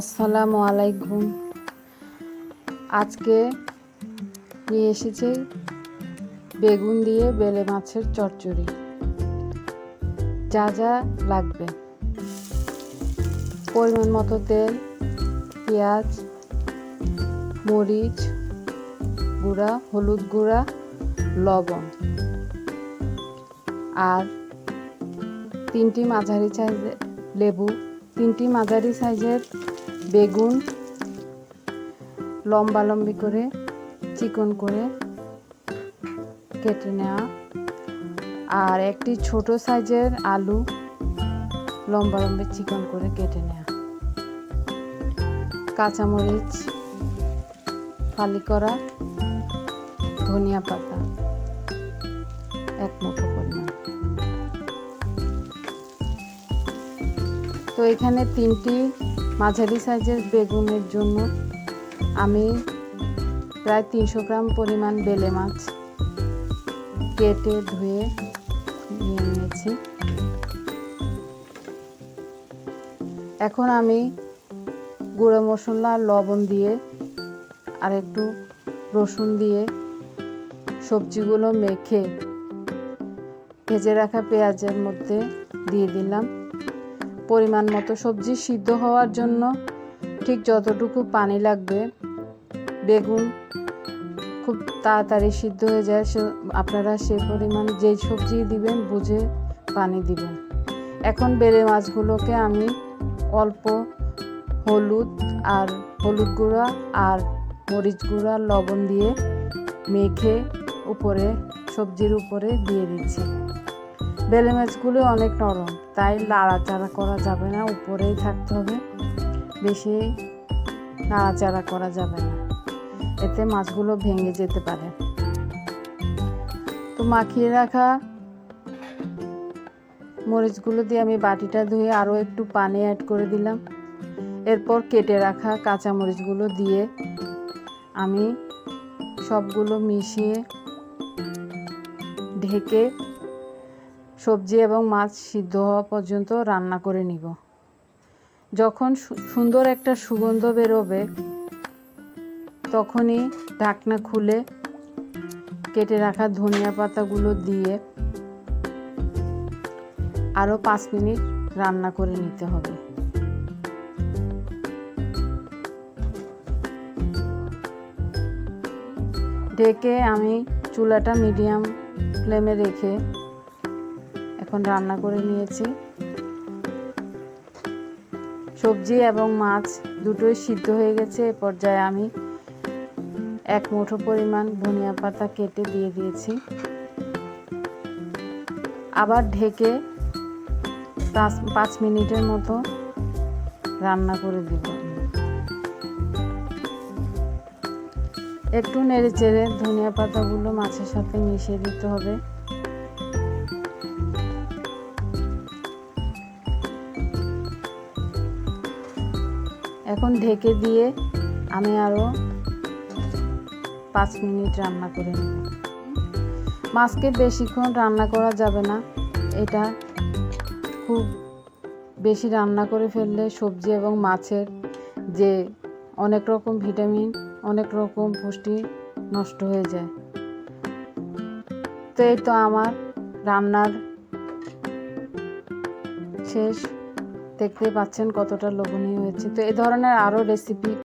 আসসালামু আলাইকুম। আজকে নিয়ে এসেছি বেগুন দিয়ে বেলে মাছের চচ্চড়ি। যা যা লাগবে। পরিমাণ মতো তেল, পেঁয়াজ, মরিচ গুঁড়া, হলুদ গুঁড়া, লবণ। আর তিনটি মাঝারি সাইজের লেবু তিনটি মাঝারি সাইজের বেগুন লম্বা লম্বি করে চিকন করে কেটে নেওয়া। আর একটি ছোট সাইজের আলু লম্বা লম্বি চিকন করে কেটে নেওয়া। কাঁচামরিচ, ফালি করা, ধনিয়া পাতা, এক মুঠো। তো এখানে তিনটি মাঝারি সাইজের বেগুনের জন্য আমি প্রায় তিনশো গ্রাম পরিমাণ বেলে মাছ কেটে ধুয়ে নিয়ে নিয়েছি। এখন আমি গুঁড়ো মশলা, লবণ দিয়ে আর একটু রসুন দিয়ে সবজিগুলো মেখে ভেজে রাখা পেঁয়াজের মধ্যে দিয়ে দিলাম। পরিমাণ মতো সবজি সিদ্ধ হওয়ার জন্য ঠিক যতটুকু পানি লাগবে, বেগুন খুব তাড়াতাড়ি সিদ্ধ হয়ে যায়, সে আপনারা সে পরিমাণ যেই সবজি দিবেন বুঝে পানি দিবেন। এখন বেড়ে মাছগুলোকে আমি অল্প হলুদ আর হলুদ গুঁড়া আর মরিচ গুঁড়া, লবণ দিয়ে মেখে উপরে, সবজির উপরে দিয়ে দিচ্ছি। বেলে মাছগুলো অনেক নরম, তাই নাড়াচাড়া করা যাবে না, উপরেই থাকতে হবে। বেশি নাড়াচাড়া করা যাবে না, এতে মাছগুলো ভেঙে যেতে পারে। তো মাখিয়ে রাখা মরিচগুলো দিয়ে আমি বাটিটা ধুয়ে আরও একটু পানি অ্যাড করে দিলাম। এরপর কেটে রাখা কাঁচা মরিচগুলো দিয়ে আমি সবগুলো মিশিয়ে ঢেকে সবজি এবং মাছ সিদ্ধ হওয়া পর্যন্ত রান্না করে নিব। যখন সুন্দর একটা সুগন্ধ বেরোবে, তখনই ঢাকনা খুলে কেটে রাখা ধনিয়া পাতাগুলো দিয়ে আরও পাঁচ মিনিট রান্না করে নিতে হবে। ঢেকে আমি চুলাটা মিডিয়াম ফ্লেমে রেখে এখন রান্না করে নিয়েছি। সবজি এবং মাছ দুটোই সিদ্ধ হয়ে গেছে। এ পর্যায়ে আমি এক মুঠো পরিমাণ ধনিয়া পাতা কেটে দিয়ে দিয়েছি। আবার ঢেকে পাঁচ মিনিটের মতো রান্না করে দিব। একটু নেড়ে চেড়ে ধনিয়া পাতাগুলো মাছের সাথে মিশিয়ে দিতে হবে। এখন ঢেকে দিয়ে আমি আরও পাঁচ মিনিট রান্না করে নেব। মাছকে বেশিক্ষণ রান্না করা যাবে না। এটা খুব বেশি রান্না করে ফেললে সবজি এবং মাছের যে অনেক রকম ভিটামিন, অনেক রকম পুষ্টি নষ্ট হয়ে যায়। তো এই তো আমার রান্নার শেষ। দেখতে পাচ্ছেন কতটা লোভনীয় হয়েছে। তো এ ধরনের আরও রেসিপি